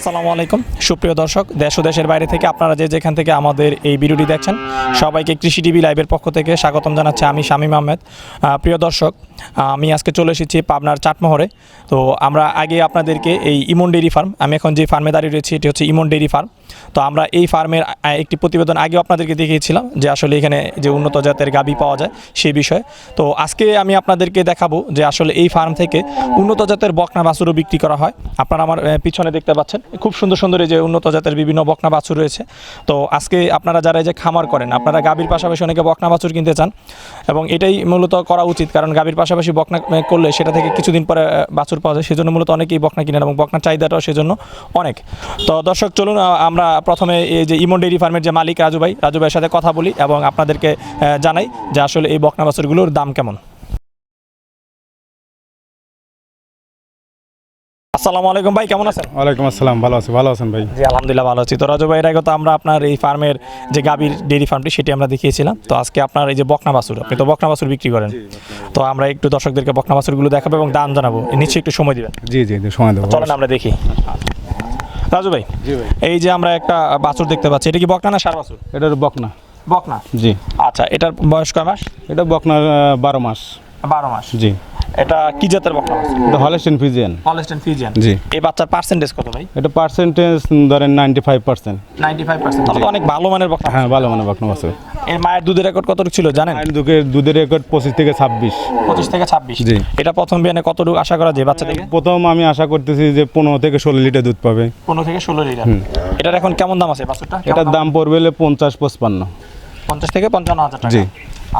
আসসালামু আলাইকুম। সুপ্রিয় দর্শক, দেশ ও দেশের বাইরে থেকে আপনারা যে যেখান থেকে আমাদের এই ভিডিওটি দেখছেন, সবাইকে কৃষি টিভি লাইভের পক্ষ থেকে স্বাগতম জানাচ্ছি আমি শামীম আহমেদ। প্রিয় দর্শক আমি আজকে চলে এসেছি পাবনার চাটমোহরে। তো আমরা আগে আপনাদেরকে এই ইমন ডেইরি ফার্ম, আমি এখন যে ফার্মে দাঁড়িয়ে রয়েছি, এটি হচ্ছে ইমন ডেইরি ফার্ম। তো আমরা এই ফার্মের একটি প্রতিবেদন আগে আপনাদেরকে দেখিয়েছিলাম যে আসলে এখানে যে উন্নত জাতের গাবি পাওয়া যায় সেই বিষয়ে। তো আজকে আমি আপনাদেরকে দেখাবো যে আসলে এই ফার্ম থেকে উন্নত জাতের বকনা বাছুরও বিক্রি করা হয়। আপনারা আমার পিছনে দেখতে পাচ্ছেন খুব সুন্দর সুন্দর এই যে উন্নত জাতের বিভিন্ন বকনা বাছুর রয়েছে। তো আজকে আপনারা যারা এই যে খামার করেন আপনারা গাভীর পাশাপাশি অনেকে বকনা বাছুর কিনতে চান এবং এটাই মূলত করা উচিত কারণ গাভীর পাশাপাশি বকনা করলে সেটা থেকে কিছুদিন পরে বাছুর পাওয়া যায়। সেজন্য মূলত অনেকেই বকনা কিনেন এবং বকনা চাহিদাটাও সেজন্য অনেক। তো দর্শক চলুন আহ, আমরা প্রথমে এই যে ইমন ডেইরি ফার্মের যে মালিক রাজু ভাই রাজু ভাইয়ের সাথে কথা বলি এবং আপনাদেরকে জানাই যে আসলে এই বকনা বাছুরগুলোর দাম কেমন। আসসালামু আলাইকুম ভাই কেমন আছেন? ওয়ালাইকুম আসসালাম ভালো আছি ভালো আছেন ভাই? জি আলহামদুলিল্লাহ ভালো আছি। তো রাজু ভাই এর আগে তো আমরা আপনার এই ফার্মের যে গাভীর ডেইরি ফার্মটি সেটি আমরা দেখিয়েছিলাম। তো আজকে আপনার এই যে বকনা বাছুর আপনি তো বকনা বাছুর বিক্রি করেন। তো আমরা একটু দর্শকদেরকে বকনা বাছুরগুলো দেখাবো এবং দাম জানাব। নিশ্চয়ই একটু সময় দিবেন। জি জি জি, সময় দেবো। চলেন আমরা দেখি। রাজু ভাই জি ভাই। এই যে আমরা একটা বাছুর দেখতে পাচ্ছি এটা কি বকনা না সার বাছুর? এটা বকনা। বকনা? জি। আচ্ছা এটার বয়স কয় মাস? এটা বকনা বারো মাস। বারো মাস। জি। এটা কি জাতের বকনা এটা হলেস্টেন ফিজিয়ান হলস্টেন ফিজিয়ান জি। এই বাচ্চার পার্সেন্টেজ কত ভাই? এটা পার্সেন্টেজ ধরেন ninety five percent ninety five percent তাহলে অনেক ভালো মানের বকনা হ্যাঁ ভালো মানের বকনা আছে এর মায়ের দুধের রেকর্ড কতটুকু ছিল জানেন? দুধের দুধের রেকর্ড পঁচিশ থেকে ছাব্বিশ। পঁচিশ থেকে ছাব্বিশ। জি। এটা প্রথম বিয়ানে কতটুকু আশা করা যায় বাচ্চা থেকে প্রথম আমি আশা করতেছি যে পনেরো থেকে ষোলো লিটার দুধ পাবে। পনেরো থেকে ষোলো লিটার। এটার এখন কেমন দাম আছে বাছুরটা এটার দাম পড়বে হলে পঞ্চাশ পঁচপান্ন। পঞ্চাশ থেকে পঞ্চান্ন হাজার টাকা। জি।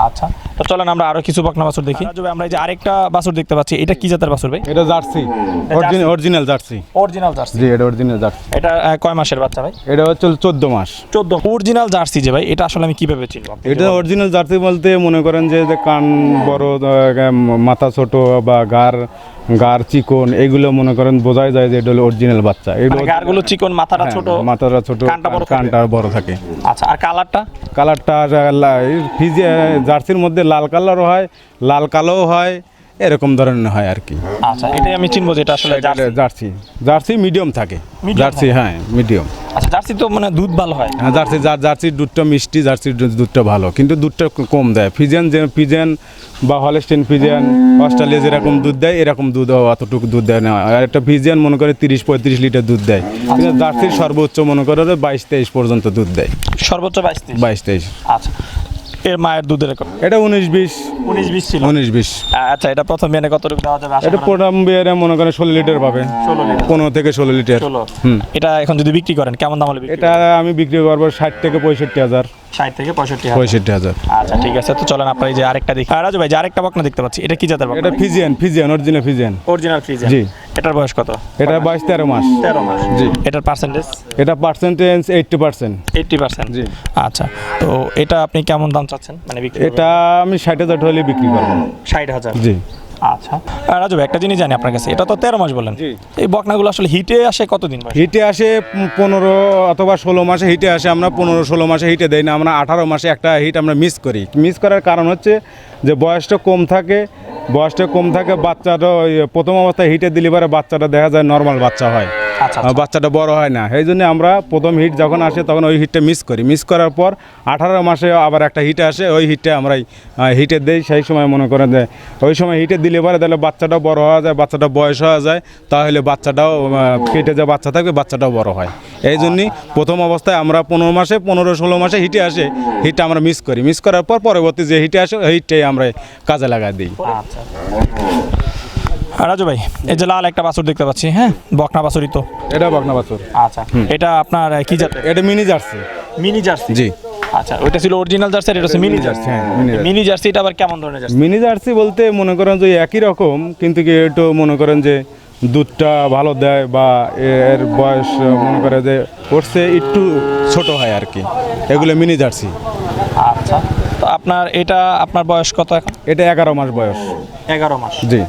আচ্ছা তো চলেন আমরা আরও কিছু বকনা বাছুর দেখি। রাজু ভাই, আমরা এই যে আরেকটা বাছুর দেখতে পাচ্ছি এটা কি জাতের বাছুর ভাই? এটা Jersey original Jersey. Original Jersey. জি এটা অরিজিনাল জার্সি। এটা কয় মাসের বাচ্চা ভাই? এটা হচ্ছে চোদ্দ মাস। চোদ্দ অরিজিনাল জার্সি যে ভাই এটা আসলে আমি কীভাবে চিনব এটা অরিজিনাল জার্সি বলতে মনে করেন যে যে কান বড় মাথা ছোট বা গার গার চিকন এগুলো মনে করেন বোঝাই যায় যে এটা হলো অরিজিনাল বাচ্চা। এগুলো মানে গারগুলো চিকন মাথাটা হ্যাঁ, ছোট মাথাটা ছোট কানটা বড় থাকে। কানটা বড় থাকে। আচ্ছা আর কালারটা? কালারটা ফিজে জার্সির মধ্যে লাল কালারও হয় লাল কালোও হয় এরকম ধরনের হয় আর কি। আচ্ছা এটাই আমি চিনবো যেটা আসলে জার্সি। জার্সি। জার্সি মিডিয়াম থাকে। জার্সি হ্যাঁ। মিডিয়াম। আচ্ছা জার্সি তো মানে দুধ ভালো হয়। হ্যাঁ জার্সি জার- জার্সির দুধটা মিষ্টি জার্সির দুধটা ভালো কিন্তু দুধটা কম দেয়। ফিজেন যে ফিজেন বা হলেস্টিন ফিজেন অস্ট্রেলিয়া যেরকম দুধ দেয় এরকম দুধ অতটুকু দুধ দেয় না। আর একটা ফিজিয়ান মনে করে তিরিশ পঁয়ত্রিশ লিটার দুধ দেয়। কিন্তু জার্সির সর্বোচ্চ মনে করে বাইশ তেইশ পর্যন্ত দুধ দেয়। সর্বোচ্চ বাইশ বাইশ তেইশ। আচ্ছা। এর মায়ের দুধের এটা উনিশ বিশ। উনিশ বিশ ছিল। উনিশ বিশ। আচ্ছা এটা প্রথম বিয়ানে কতটুকু দেওয়া যাবে এটা প্রথম? বিয়ারে মনে করেন ষোলো লিটার পাবে। ষোলো পনেরো থেকে ষোলো লিটার। এটা এখন যদি বিক্রি করেন কেমন দাম হবে এটা আমি বিক্রি করব ষাট থেকে পঁয়ষট্টি হাজার। ষাট থেকে পঁয়ষট্টি হাজার। পঁয়ষট্টি হাজার। আচ্ছা ঠিক আছে। তো চলেন আপনার এই যে আরেকটা দেখি। রাজু ভাই যে আরেকটা বকনা দেখতে পাচ্ছি এটা কি জাতের বকনা? এটা Friesian Friesian original Friesian original fridge জি। এটার বয়স কত? এটা বাইশ তেরো মাস। তেরো মাস। জি। এটার পার্সেন্টেজ এটা percentage eighty percent eighty percent জি। আচ্ছা তো এটা আপনি কেমন দাম চাচ্ছেন? মানে বিক্রি এটা আমি ষাট হাজার হলে বিক্রি করব। ষাট হাজার। জি। আচ্ছা। রাজু ভাই একটা জিনিস জানি আপনার কাছে এটা তো তেরো মাস বলেন। এই বকনাগুলো আসলে হিটে আসে কতদিন হিটে আসে পনেরো অথবা ষোলো মাসে হিটে আসে আমরা পনেরো ষোলো মাসে হিটে দেই না আমরা আঠারো মাসে একটা হিট আমরা মিস করি। মিস করার কারণ হচ্ছে যে বয়সটা কম থাকে বয়সটা কম থাকে বাচ্চাটা প্রথম অবস্থায় হিটে দিলে পরে বাচ্চাটা দেখা যায় নর্মাল বাচ্চা হয়। বাচ্চাটা। বড় হয় না। এই জন্য আমরা প্রথম হিট যখন আসে তখন ওই হিটটা মিস করি। মিস করার পর আঠারো মাসে আবার একটা হিট আসে ওই হিটটা আমরা হিটে দেই। সেই সময় মনে করেন যে ওই সময় হিটে দিলে পরে তাহলে বাচ্চাটাও বড় হওয়া যায় বাচ্চাটা বয়স হওয়া যায় তাহলে বাচ্চাটাও পেটে যে বাচ্চা থাকবে বাচ্চাটাও বড় হয়। এই জন্যই প্রথম অবস্থায় আমরা পনেরো মাসে পনেরো ষোলো মাসে হিটে আসে হিটটা আমরা মিস করি। মিস করার পর পরবর্তী যে হিটে আসে ওই হিটটাই আমরা কাজে লাগাই দিই। আচ্ছা। রাজু ভাই এই যে লাল একটা বাছুর দেখতে পাচ্ছি হ্যাঁ? বকনা বাছুরই তো। এটা বকনা বাছুর। আচ্ছা এটা আপনার কি জাতের এটা মিনি জার্সি। Mini Jersey? জি। আচ্ছা ওইটা ছিল অরিজিনাল জার্সি এটা হচ্ছে মিনি জার্সি। হ্যাঁ মিনি জার্সি মিনি জার্সি। এটা আবার কেমন ধরনের জার্সি? মিনি জার্সি বলতে মনে করেন যে একই রকম কিন্তু কি একটু মনে করেন যে দুধটা ভালো দেয় বা এর বয়স মনে করে যে করছে একটু ছোট হয় আর কি। এগুলো মিনি জার্সি। আচ্ছা তো আপনার এটা আপনার বয়স কত এখন? এটা এগারো মাস বয়স। এগারো মাস। জি।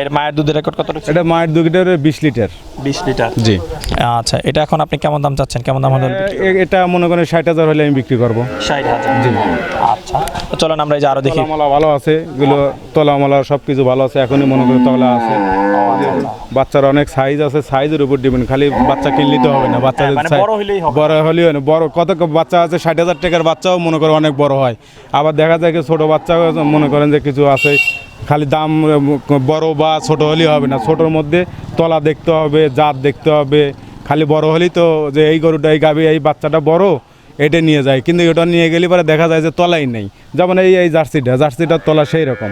এর মায়ের দুধের রেকর্ড কত এটা মায়ের দু লিটার বিশ লিটার। বিশ লিটার। জি। আচ্ছা এটা এখন আপনি কেমন দাম চাচ্ছেন? কেমন দাম হলে এটা মনে করেন ষাট হাজার হলে আমি বিক্রি করব। ষাট হাজার। আচ্ছা তো চলেন আমরা এই যে আরও দেখি। তলামালা ভালো আছে এগুলো তলামালা সব কিছু ভালো আছে এখনই মনে করি তলা আছে। বাচ্চার অনেক সাইজ আছে সাইজের উপর ডিপেন্ড খালি বাচ্চা কিনলে তো হবে না বাচ্চাদের মানে বড় হইলেই হবে। বড় হলেই হয় না বড় কত বাচ্চা আছে ষাট হাজার টাকার বাচ্চাও মনে করো অনেক বড় হয়। আবার দেখা যায় কি ছোট বাচ্চা মনে করেন যে কিছু আছে খালি দাম বড় বা ছোট হলেই হবে না। ছোটোর মধ্যে তলা দেখতে হবে জাত দেখতে হবে। খালি বড় হলেই তো যে এই গরুটা এই গাবি এই বাচ্চাটা বড় এটা নিয়ে যায়। কিন্তু এটা নিয়ে গেলে পরে দেখা যায় যে তলাই নেই। যেমন এই এই জার্সিটা জার্সিটার তলা সেই রকম।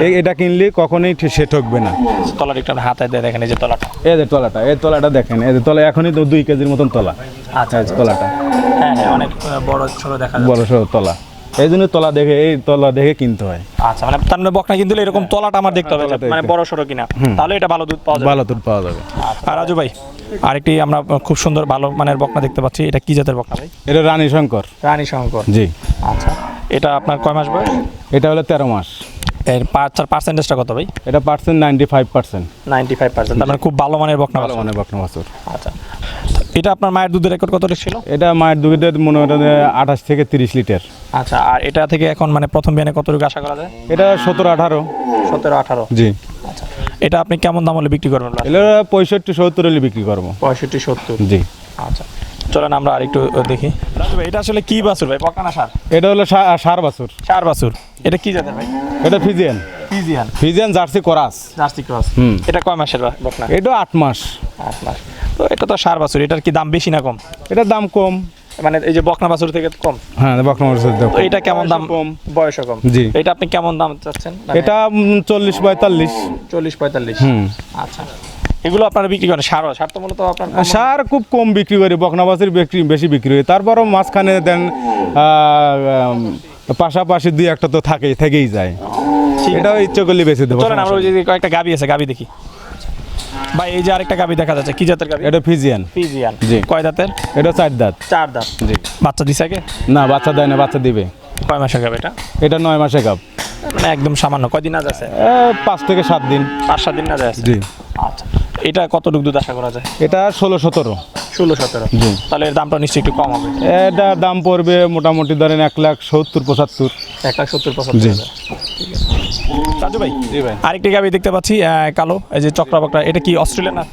এই- এটা কিনলে কখনোই ঠিক সে ঠকবে না। তলার একটু হাতে দিয়ে দেখেন এই যে তলাটা। এই যে তলাটা এই তলাটা দেখেন এই যে তলা এখনই তো দুই কেজির মতন তলা। আচ্ছা এই তলাটা। হ্যাঁ হ্যাঁ অনেক বড় ছোট দেখা যায় বড় সড়ো তলা। এই জন্য তলা দেখে এই তলা দেখে কিনতে হয়। আচ্ছা মানে তার মানে বকনা কিন্তু এরকম তলাটা আমার দেখতে হবে যে মানে বড় সড়ো কিনা। তাহলে এটা ভালো দুধ পাওয়া যাবে। ভালো দুধ পাওয়া যাবে। আর রাজু ভাই আরেকটি আমরা খুব সুন্দর ভালো মানের বকনা দেখতে পাচ্ছি। এটা কি জাতের বকনা ভাই? এটা রানী শঙ্কর। রানী শঙ্কর। জি। আচ্ছা এটা আপনার কয় মাস বয়স? এটা হলো তেরো মাস। এর বাচ্চার পার্সেন্টেজটা কত ভাই? এটা percent ninety five percent ninety five percent তার মানে খুব ভালো মানের বকনা ভালো বাছুর। মানে বকনা বাছুর। আচ্ছা। এটা আপনার মায়ের দুধের রেকর্ড কত ছিল? এটা মায়ের দুধের মনে হয় আঠাশ থেকে তিরিশ লিটার। আচ্ছা আর এটা থেকে এখন মানে প্রথম বিয়ানে কতটুকু আশা করা যায়? এটা সতেরো আঠারো। সতেরো আঠারো। জি। আচ্ছা এটা আপনি কেমন দাম হলে বিক্রি করবেন? এগুলো পঁয়ষট্টি সত্তর হলে বিক্রি করব। পঁয়ষট্টি সত্তর। জি। আচ্ছা চলেন আমরা আরেকটু দেখি। এটা আসলে কি বাছুর ভাই? বকনা সার? এটা হলো সার বাছুর। সার বাছুর। এটা কি জাতের ভাই? এটা Friesian. Friesian. Friesian Jersey cross. Jersey cross. হুম। এটা কয় মাসের বকনা? এটা আট মাস। আট মাস। তো এটা তো সার বাছুর এটার কি দাম বেশি না কম? এটার দাম কম। মানে এই যে বকনা বাছুর থেকে কম? হ্যাঁ বকনা বাছুর দাম এটা কেমন দাম? কম। বয়সও কম। জি। এটা আপনি কেমন দাম চাচ্ছেন? মানে এটা চল্লিশ পঁয়তাল্লিশ। চল্লিশ পঁয়তাল্লিশ। হুম। আচ্ছা। এগুলো আপনারা বিক্রি করেন? সার সার তো মূলত আপনার সার খুব কম বিক্রি করি বকনা বাছুর বিক্রি বেশি বিক্রি হয় তারপরও মাঝখানে দেন আহ, পাশাপাশি দুই একটা তো থাকেই থেকেই যায়। এটাও ইচ্ছে করলে বেশি দেবো চলেন আমরা ওই যে কয়েকটা গাবি আছে গাবি দেখি। ভাই এই যে আরেকটা গাবি দেখা যাচ্ছে। কি জাতের গাবি? এটা ফিজিয়ান। ফিজিয়ান। জি। কয় দাঁতের? এটা চার দাঁত। চার দাঁত। জি। বাচ্চা দিছে আগে? না বাচ্চা দেয় না বাচ্চা দিবে। কয় মাসের গাবি এটা? এটা নয় মাসে কাপ মানে একদম সামান্য। কয়দিন আজ আছে? পাঁচ থেকে সাত দিন। পাঁচ সাত দিন না যায় আছে? জি। আচ্ছা। এটা কতটুকু দুধ আশা করা যায়? এটা ষোলো সতেরো। ষোলো সতেরো। জি। তাহলে এর দামটা নিশ্চয়ই একটু কম হবে। এটা দাম পড়বে মোটামুটি ধরেন এক লাখ সত্তর পঁচাত্তর। এক লাখ সত্তর পঁচাত্তর জি। ঠিক আছে। রাজু ভাই জি ভাই। আরেকটি গাবি দেখতে পাচ্ছি কালো এই যে চক্রা বকরা এটা কি অস্ট্রেলিয়ান না?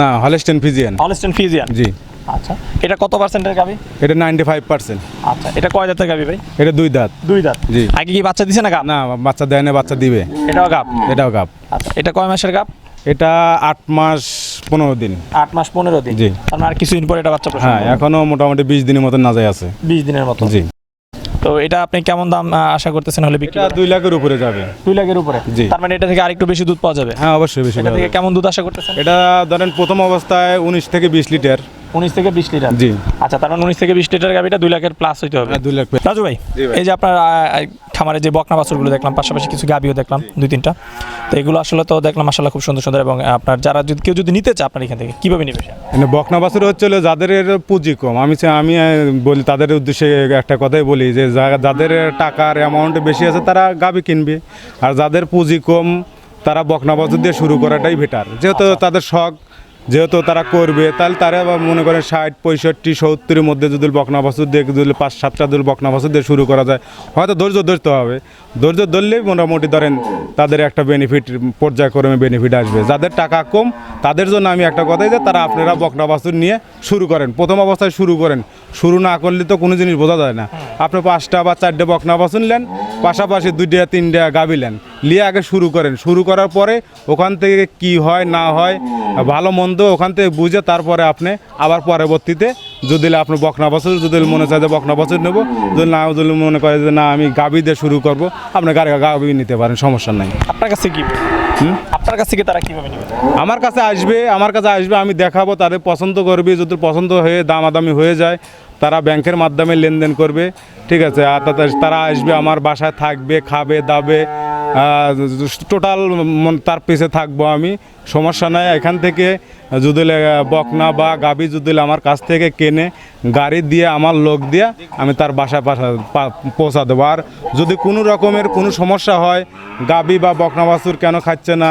না হলেস্টেন ফিজিয়ান হলস্টেন ফিজিয়ান জি। আচ্ছা এটা কত পার্সেন্টের গাবি? এটা নাইনটি ফাইভ পার্সেন্ট আচ্ছা এটা কয় দাঁতের গাবি ভাই? এটা দুই দাঁত। দুই দাঁত। জি। আগে কি বাচ্চা দিছে না গাব? না বাচ্চা দেয় না বাচ্চা দিবে। এটাও গাব? এটাও গাপ আচ্ছা এটা কয় মাসের গাব? এটা আট মাস পনেরো দিন। আট মাস পনেরো দিন। জি। মানে আর কিছুদিন পরে এটা বাচ্চা হ্যাঁ এখনও মোটামুটি বিশ দিনের মতন নাজায় আছে। বিশ দিনের মতো জি। তো এটা আপনি কেমন দাম আশা করতেছেন হলে বিক্রি? দুই লাখের উপরে যাবে। দুই লাখের উপরে? জি। তার মানে এটা থেকে আরেকটু বেশি দুধ পাওয়া যাবে? হ্যাঁ অবশ্যই বেশি এটা থেকে কেমন দুধ আশা করতেছেন? এটা ধরেন প্রথম অবস্থায় উনিশ থেকে বিশ লিটার। উনিশ থেকে বিশ লিটার? জি। আচ্ছা তার মানে উনিশ থেকে বিশ লিটার গাবিটা দুই লাখের প্লাস হইতে হবে। হ্যাঁ, দুই লাখ রাজু ভাই এই যে আপনার খামারে যে বকনা বাছুরগুলো দেখলাম পাশাপাশি কিছু গাবিও দেখলাম দুই তিনটা। তো এগুলো আসলে তো দেখলাম মাসাল্লাহ খুব সুন্দর সুন্দর এবং আপনার যারা যদি কেউ যদি নিতে চায় আপনার এখান থেকে কীভাবে নিবে মানে বকনা বাছুর হচ্ছে হলো যাদের পুঁজি কম। আমি আমি বলি তাদের উদ্দেশ্যে একটা কথাই বলি যে যা- যাদের টাকার অ্যামাউন্ট বেশি আছে তারা গাবি কিনবে। আর যাদের পুঁজি কম তারা বকনা বাছুর দিয়ে শুরু করাটাই বেটার যেহেতু তাদের শখ যেহেতু তারা করবে তাহলে তারা আবার মনে করেন ষাট পঁয়ষট্টি সত্তরের মধ্যে যদি বকনা বাছুর দিয়ে যদি পাঁচ সাতটা যদি বকনা বাছুর দিয়ে শুরু করা যায় হয়তো ধৈর্য ধরতে হবে। ধৈর্য ধরলেই মোটামুটি ধরেন তাদের একটা বেনিফিট পর্যায়ক্রমে বেনিফিট আসবে। যাদের টাকা কম তাদের জন্য আমি একটা কথাই যে তারা আপনারা বকনা বাছুর নিয়ে শুরু করেন। প্রথম অবস্থায় শুরু করেন। শুরু না করলে তো কোনো জিনিস বোঝা যায় না। আপনি পাঁচটা বা চারটে বকনা বাছুর নেন পাশাপাশি দুইটা তিনটা গাবি নেন নিয়ে আগে শুরু করেন। শুরু করার পরে ওখান থেকে কি হয় না হয় ভালো মন্দ ওখান থেকে বুঝে তারপরে আপনি আবার পরবর্তীতে যদি আপনি বকনা বছর যদি মনে চায় যে বকনা বছর নেব যদি না যদি মনে করে যে না আমি গাবি দিয়ে শুরু করব আপনি গাড়ি গাবি নিতে পারেন সমস্যা নাই। আপনার কাছে কি? আপনার কাছ থেকে তারা কীভাবে নেবে? আমার কাছে আসবে আমার কাছে আসবে আমি দেখাবো তাদের পছন্দ করবে যদি পছন্দ হয়ে দামাদামি হয়ে যায় তারা ব্যাংকের মাধ্যমে লেনদেন করবে। ঠিক আছে, আর তারা আসবে, আমার বাসায় থাকবে, খাবে, দাবে টোটাল তার পিছে থাকব আমি। সমস্যা নাই, এখান থেকে যদি বকনা বা গাবি যদি আমার কাছ থেকে কেনে, গাড়ি দিয়ে, আমার লোক দিয়ে আমি তার বাসায় পৌঁছা দেবো। আর যদি কোনো রকমের কোনো সমস্যা হয় গাবি বা বকনা বাছুর কেন খাচ্ছে না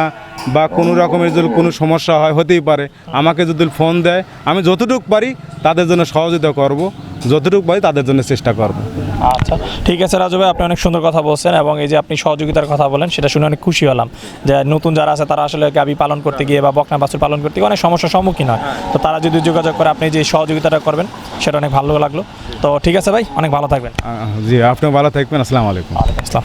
বা কোনো রকমের যদি কোনো সমস্যা হয় হতেই পারে। আমাকে যদি ফোন দেয় আমি যতটুকু পারি তাদের জন্য সহযোগিতা করব যতটুকু পারি তাদের জন্য চেষ্টা করব। আচ্ছা ঠিক আছে রাজু ভাই আপনি অনেক সুন্দর কথা বলছেন এবং এই যে আপনি সহযোগিতার কথা বলেন সেটা শুনে অনেক খুশি হলাম যে নতুন যারা আছে তারা আসলে গাবি পালন করতে গিয়ে বা বকনা বাছুর পালন করতে গিয়ে অনেক সমস্যার সম্মুখীন হয়। তো তারা যদি যোগাযোগ করে আপনি যে সহযোগিতাটা করবেন সেটা অনেক ভালো লাগল। তো ঠিক আছে ভাই অনেক ভালো থাকবেন। জি আপনিও ভালো থাকবেন। আসসালামু আলাইকুম। আসসালাম।